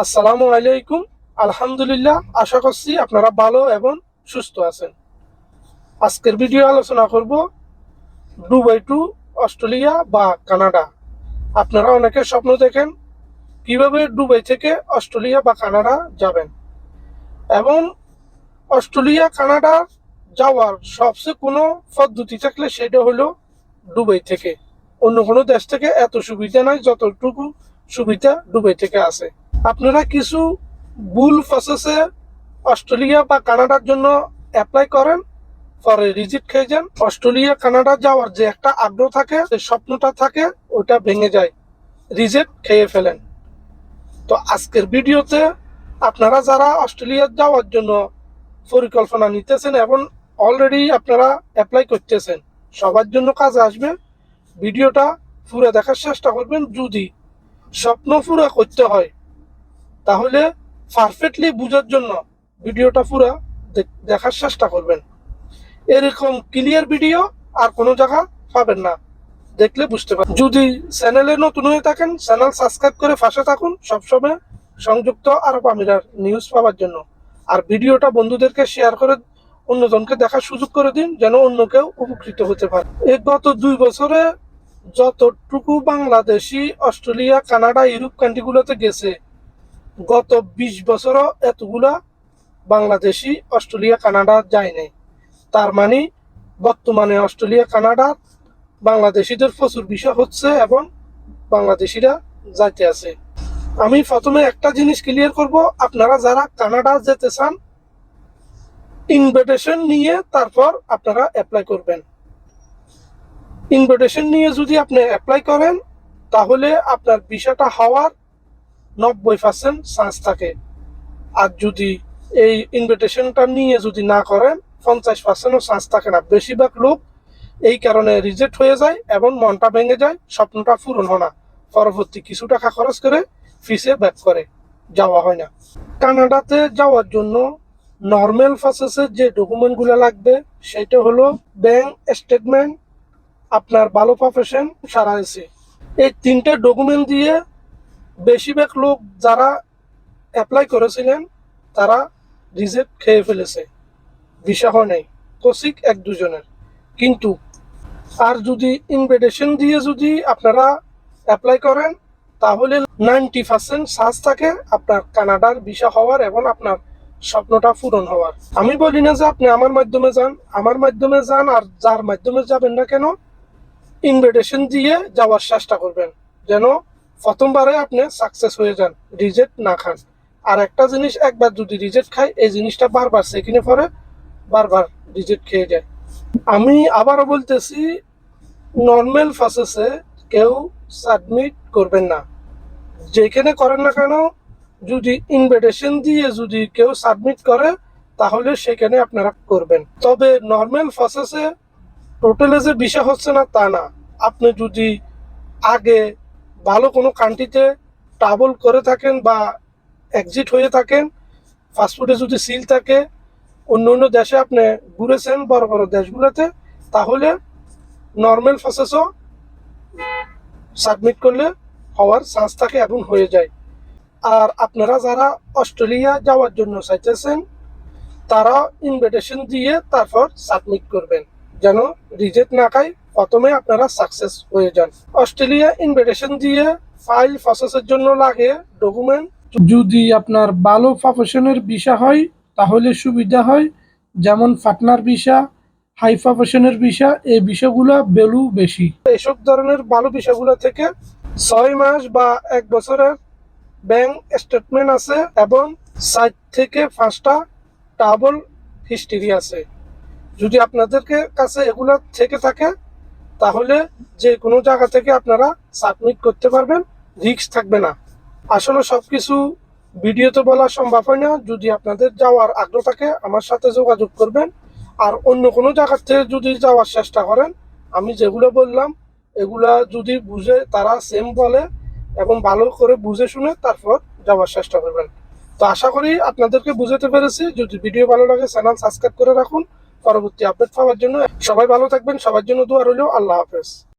আসসালামু আলাইকুম। আলহামদুলিল্লাহ, আশা করছি আপনারা ভালো এবং সুস্থ আছেন। আজকের ভিডিও আলোচনা করব দুবাই টু অস্ট্রেলিয়া বা কানাডা। আপনারা অনেকে স্বপ্ন দেখেন কীভাবে দুবাই থেকে অস্ট্রেলিয়া বা কানাডা যাবেন। এবং অস্ট্রেলিয়া, কানাডা যাওয়ার সবচেয়ে কোনো পদ্ধতি থাকলে সেটা হলো দুবাই থেকে। অন্য কোনো দেশ থেকে এত সুবিধা নাই, যতটুকু সুবিধা দুবাই থেকে আছে। আপনারা কিছু ভুল প্রসেসে অস্ট্রেলিয়া বা কানাডার জন্য অ্যাপ্লাই করেন পরে রিজিট খেয়ে যান। অস্ট্রেলিয়া, কানাডা যাওয়ার যে একটা আগ্রহ থাকে, যে স্বপ্নটা থাকে, ওটা ভেঙে যায়। রিজেক্ট খেয়ে ফেলেন। তো আজকের ভিডিওতে আপনারা যারা অস্ট্রেলিয়া যাওয়ার জন্য পরিকল্পনা নিতেছেন এবং অলরেডি আপনারা অ্যাপ্লাই করতেছেন, সবার জন্য কাজে আসবে। ভিডিওটা পুরো দেখার চেষ্টা করবেন। যদি স্বপ্ন পুরো করতে হয় তাহলে পারফেক্টলি বোঝার জন্য ভিডিওটা পুরো দেখার চেষ্টা করবেন। এরকম ক্লিয়ার ভিডিও আর কোনো জায়গা পাবেন না। দেখলে বুঝতে পারবেন। যদি চ্যানেলে নতুন হয়ে থাকেন চ্যানেল সাবস্ক্রাইব করে পাশে থাকুন সবসময়। সংযুক্ত আরব আমিরার নিউজ পাওয়ার জন্য। আর ভিডিওটা বন্ধুদেরকে শেয়ার করে অন্যজনকে দেখার সুযোগ করে দিন, যেন অন্য কেউ উপকৃত হতে পারে। এই গত দুই বছরে যতটুকু বাংলাদেশি, অস্ট্রেলিয়া, কানাডা, ইউরোপ কান্ট্রিগুলোতে গেছে গত বিশ বছরও এতগুলা বাংলাদেশি, অস্ট্রেলিয়া, কানাডা যায় নাই। তার মানে বর্তমানে অস্ট্রেলিয়া, কানাডা বাংলাদেশিদের প্রচুর বিষয় হচ্ছে এবং বাংলাদেশিরা যাইতে আছে। আমি প্রথমে একটা জিনিস ক্লিয়ার করব, আপনারা যারা কানাডা যেতে চান ইনভিটেশন নিয়ে তারপর আপনারা অ্যাপ্লাই করবেন। ইনভিটেশন নিয়ে যদি আপনি অ্যাপ্লাই করেন, তাহলে আপনার বিষয়টা হওয়ার নব্বই পার্সেন্ট চান্স থাকে। আর যদি এই ইনভিটেশনটা নিয়ে যদি না করেন, পঞ্চাশ পার্সেন্টও চান্স থাকে না। বেশিরভাগ লোক এই কারণে রিজেক্ট হয়ে যায় এবং মনটা ভেঙে যায়, স্বপ্নটা পূরণ হয় না। পরবর্তী কিছু টাকা খরচ করে ফিসে ব্যাক করে, যাওয়া হয় না। কানাডাতে যাওয়ার জন্য নর্মাল প্রসেসের যে ডকুমেন্টগুলো লাগবে, সেটা হলো ব্যাংক স্টেটমেন্ট আপনার ভালো প্রফেশন সারা এসে এই তিনটে ডকুমেন্ট দিয়ে বেশিরভাগ লোক যারা অ্যাপ্লাই করেছিলেন, তারা রিজেক্ট খেয়ে ফেলেছে। বিষয় নেই। কসিক এক দুজনের। কিন্তু আর যদি ইনভিটেশন দিয়ে যদি আপনারা অ্যাপ্লাই করেন, তাহলে নাইনটি পার্সেন্ট চান্স থাকে আপনার কানাডার ভিসা হওয়ার এবং আপনার স্বপ্নটা পূরণ হওয়ার। আমি বলি না যে আপনি আমার মাধ্যমে যান, আমার মাধ্যমে যান আর যার মাধ্যমে যাবেন না কেন ইনভিটেশন দিয়ে যাওয়ার চেষ্টা করবেন। যেন প্রথমবারে আপনি সাকসেস হয়ে যান রিজেক্ট না খান। আর একটা জিনিস, একবার যদি রিজেক্ট খায় এই জিনিসটা বারবার সেখানে পরে বারবার রিজেক্ট খেয়ে যায়। আমি আবারও বলতেছি নর্মাল প্রসেসে কেউ সাবমিট করবেন না। যেখানে করেন না কেন, যদি ইনভিটেশন দিয়ে যদি কেউ সাবমিট করে, তাহলে সেখানে আপনারা করবেন। তবে নর্মাল প্রসেসে টোটালে যে বিষয় হচ্ছে না, তা না। আপনি যদি আগে ভালো কোনো কান্ট্রিতে ট্রাভেল করে থাকেন বা এক্সিট হয়ে থাকেন পাসপোর্টে যদি সিল থাকে, অন্য অন্য দেশে আপনি ঘুরেছেন, বড় বড় দেশগুলোতে, তাহলে নর্মাল প্রসেসও সাবমিট করলে হওয়ার চান্স থাকে এবং হয়ে যায়। আর আপনারা যারা অস্ট্রেলিয়া যাওয়ার জন্য চাইতেছেন, তারা ইনভিটেশন দিয়ে তারপর সাবমিট করবেন। যেন রিজেক্ট না খায়, প্রথমে আপনারা সাকসেস হয়ে যান। অস্ট্রেলিয়া ইনভিটেশন দিয়ে ফাইল প্রসেসের জন্য লাগে ডকুমেন্ট যদি আপনার ভালো প্রফেশনের ভিসা হয়, তাহলে সুবিধা হয়। যেমন পার্টনার ভিসা হাই প্রফেশনের ভিসা এই বিষয়গুলো ভ্যালু বেশি। এসব ধরনের ভালো বিষয়গুলো থেকে ছয় মাস বা এক বছরের ব্যাংক স্টেটমেন্ট আছে এবং সাইট থেকে পাঁচটা ট্রাভেল হিস্ট্রি আছে। যদি আপনাদেরকে কাছে এগুলো থেকে থাকে, তাহলে যে কোনো জায়গা থেকে আপনারা সাবমিট করতে পারবেন রিস্ক থাকবে না। আসলে সব কিছু ভিডিওতে বলা সম্ভব হয় না। যদি আপনাদের যাওয়ার আগ্রহ থাকে, আমার সাথে যোগাযোগ করবেন। আর অন্য কোনো জায়গা থেকে যদি যাওয়ার চেষ্টা করেন, আমি যেগুলো বললাম, এগুলা যদি বুঝে তারা সেম বলে এবং ভালো করে বুঝে শুনে তারপর যাওয়ার চেষ্টা করবেন। তো আশা করি আপনাদেরকে বুঝাতে পেরেছি। যদি ভিডিও ভালো লাগে, চ্যানেল সাবস্ক্রাইব করে রাখুন। পরবর্তী আপডেট পাওয়ার জন্য সবাই ভালো থাকবেন সবার জন্য দোয়া রইল আল্লাহ হাফেজ।